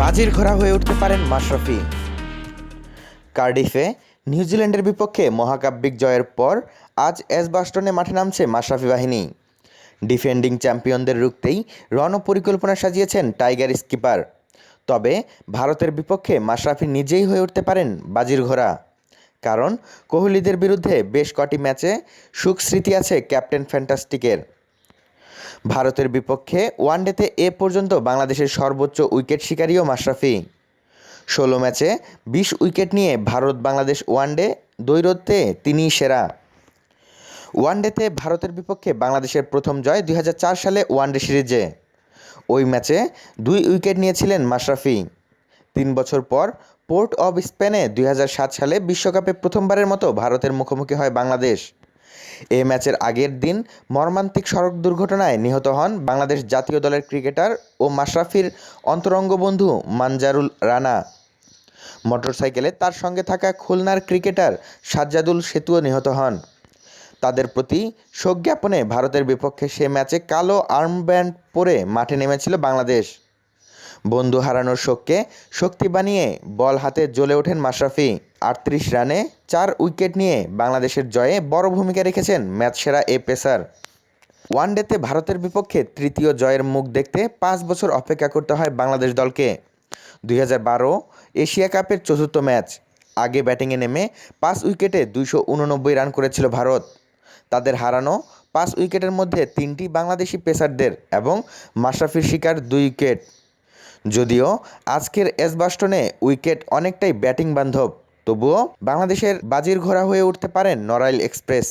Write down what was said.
বাজির ঘোড়া হয়ে উঠতে পারেন মাশরাফি। কার্ডিফে, নিউজিল্যান্ডের বিপক্ষে মহাকাব্যিক জয়ের পর আজ এসবাস্টনে মাঠে নামছে মাশরাফি বাহিনী। ডিফেন্ডিং চ্যাম্পিয়নদের রুখতেই রণপরিকল্পনা সাজিয়েছেন টাইগার স্কিপার। তবে ভারতের বিপক্ষে মাশরাফি নিজেই হয়ে উঠতে পারেন বাজির ঘোড়া। কারণ কোহলিদের বিরুদ্ধে বেশ কটি ম্যাচে সুখ স্মৃতি আছে ক্যাপ্টেন ফ্যান্টাস্টিকের। ভারতের বিপক্ষে ওয়ানডেতে এ পর্যন্ত বাংলাদেশের সর্বোচ্চ উইকেট শিকারীও মাশরাফি। ষোলো ম্যাচে বিশ উইকেট নিয়ে ভারত বাংলাদেশ ওয়ানডে, দ্বৈরথে তিনিই সেরা। ওয়ানডেতে ভারতের বিপক্ষে বাংলাদেশের প্রথম জয় দুই হাজার চার সালে ওয়ানডে সিরিজে। ওই ম্যাচে দুই উইকেট নিয়েছিলেন মাশরাফি। তিন বছর পর পোর্ট অব স্পেনে দুই হাজার সাত সালে বিশ্বকাপে প্রথমবারের মতো ভারতের মুখোমুখি হয় বাংলাদেশ। এ ম্যাচের আগের দিন মর্মান্তিক সড়ক দুর্ঘটনায় নিহত হন বাংলাদেশ জাতীয় দলের ক্রিকেটার ও মাশরাফির অন্তরঙ্গ বন্ধু মানজারুল রানা। মোটরসাইকেলে তার সঙ্গে থাকা খুলনার ক্রিকেটার সাজ্জাদুল সেতুও নিহত হন। তাদের প্রতি শোক জ্ঞাপনে ভারতের বিপক্ষে সে ম্যাচে কালো আর্মব্যান্ড পরে মাঠে নেমেছিল বাংলাদেশ। বন্ধু হারানোর শোককে শক্তি বানিয়ে বল হাতে জ্বলে ওঠেন মাশরাফি। আটত্রিশ রানে চার উইকেট নিয়ে বাংলাদেশের জয়ে বড় ভূমিকা রেখেছেন ম্যাচ সেরা এ পেসার। ওয়ানডেতে ভারতের বিপক্ষে তৃতীয় জয়ের মুখ দেখতে পাঁচ বছর অপেক্ষা করতে হয় বাংলাদেশ দলকে। দুই এশিয়া কাপের চতুর্থ ম্যাচ, আগে ব্যাটিংয়ে নেমে পাঁচ উইকেটে দুইশো উননব্বই রান করেছিল ভারত। তাদের হারানো পাঁচ উইকেটের মধ্যে তিনটি বাংলাদেশি পেসারদের এবং মাশরাফির শিকার দুই উইকেট। যদিও আজকের এসবাস্টনে উইকেট অনেকটাই ব্যাটিং বান্ধব। তবুও বাংলাদেশের বাজির ঘোড়া হয়ে উঠতে পারেন নড়াইল এক্সপ্রেস।